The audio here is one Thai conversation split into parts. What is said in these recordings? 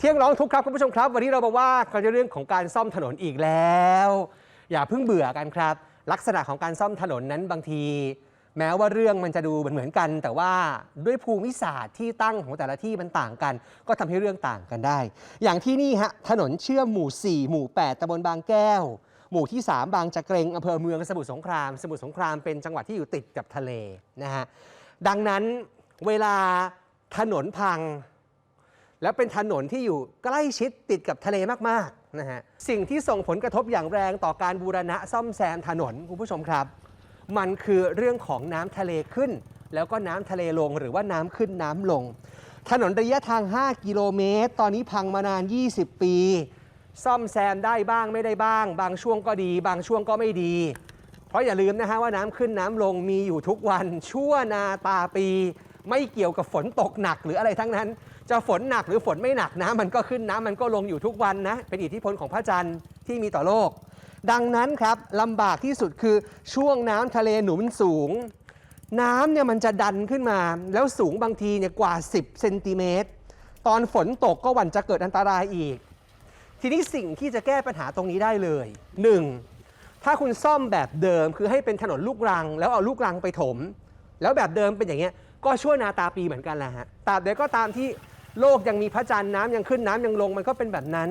เที่ยงร้องทุกครับคุณผู้ชมครับ วันนี้เรามาว่ากันเรื่องของการซ่อมถนนอีกแล้ว อย่าเพิ่งเบื่อกันครับ ลักษณะของการซ่อมถนนนั้นบางที แม้ว่าเรื่องมันจะดูเหมือนเหมือนกัน แต่ว่าด้วยภูมิศาสตร์ที่ตั้งของแต่ละที่มันต่างกัน ก็ทำให้เรื่องต่างกันได้ อย่างที่นี่ฮะถนนเชื่อมหมู่ 4 หมู่ 8ตำบลบางแก้ว หมู่ที่ 3 บางจะเกรงอำเภอเมืองสมุทรสงคราม สมุทรสงครามเป็นจังหวัดที่อยู่ติดกับทะเลนะฮะดังนั้นเวลาถนนพัง แล้วเป็นถนนที่อยู่ใกล้ชิดติดกับทะเลมากๆนะฮะสิ่งที่ส่งผลกระทบอย่างแรงต่อการบูรณะซ่อมแซมถนนคุณผู้ชมครับ มันคือเรื่องของน้ำทะเลขึ้น แล้วก็น้ำทะเลลงหรือว่าน้ำขึ้นน้ำลง ถนนระยะทาง 5 กิโลเมตร ตอนนี้พังมานาน 20 ปี ซ่อมแซมได้บ้างไม่ได้บ้าง บางช่วงก็ดี บางช่วงก็ไม่ดี เพราะอย่าลืมนะฮะว่าน้ำขึ้นน้ำลงมีอยู่ทุกวันชั่วนาตาปี ไม่เกี่ยวกับฝนตกหนักหรืออะไรทั้งนั้น จะฝนหนักหรือฝนไม่หนักน้ำมันก็ขึ้นน้ำมันก็ลงอยู่ทุกวันนะ เป็นอิทธิพลของพระจันทร์ที่มีต่อโลก ดังนั้นครับลำบากที่สุดคือช่วงน้ำทะเลหนุนสูง น้ำเนี่ยมันจะดันขึ้นมา แล้วสูงบางทีเนี่ยกว่า 10เซนติเมตรตอนฝนตกก็หวั่นจะเกิดอันตรายอีก ทีนี้สิ่งที่จะแก้ปัญหาตรงนี้ได้เลย 1. ถ้าคุณซ่อมแบบเดิมคือให้เป็นถนนลูกรัง แล้วเอาลูกรังไปถม แล้วแบบเดิมเป็นอย่างเงี้ยก็ช่วยนาตาปีเหมือนกันแหละฮะตราบใดก็ตามที่ โลกยังมีพระจันทร์น้ำยังขึ้นน้ำยังลงมันก็เป็นแบบนั้น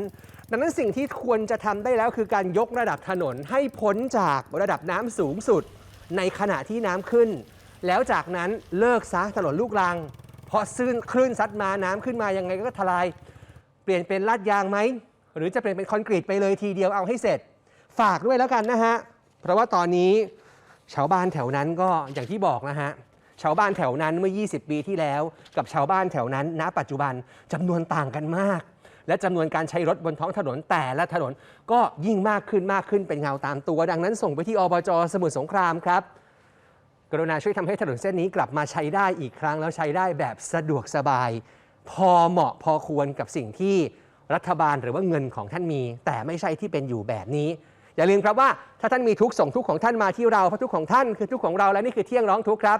ดังนั้นสิ่งที่ควรจะทำได้แล้วคือการยกระดับถนนให้พ้นจากระดับน้ำสูงสุด ในขณะที่น้ำขึ้น แล้วจากนั้นเลิกซะถนนลูกรัง เพราะซึ่งคลื่นซัดมาน้ำขึ้นมายังไงก็ทลาย เปลี่ยนเป็นลาดยางไหม หรือจะเปลี่ยนเป็นคอนกรีตไปเลยทีเดียวเอาให้เสร็จ ฝากด้วยแล้วกันนะฮะ เพราะว่าตอนนี้ชาวบ้านแถวนั้นก็อย่างที่บอกนะฮะ ชาวบ้านแถวนั้นเมื่อ 20 ปีที่แล้ว กับชาวบ้านแถวนั้น ณ ปัจจุบันจำนวนต่างกันมาก และจำนวนการใช้รถบนท้องถนนแต่ละถนนก็ยิ่งมากขึ้นมากขึ้นเป็นเงาตามตัว ดังนั้นส่งไปที่อบจสมุทรสงครามครับ กรุณาช่วยทำให้ถนนเส้นนี้กลับมาใช้ได้อีกครั้งแล้วใช้ได้แบบสะดวกสบาย พอเหมาะพอควรกับสิ่งที่รัฐบาลหรือว่าเงินของท่านมี แต่ไม่ใช่ที่เป็นอยู่แบบนี้ อย่าลืมครับว่าถ้าท่านมีทุกส่งทุกของท่านมาที่เราเพราะทุกของท่านคือทุกของเราและนี่คือเที่ยงร้องทุกครับ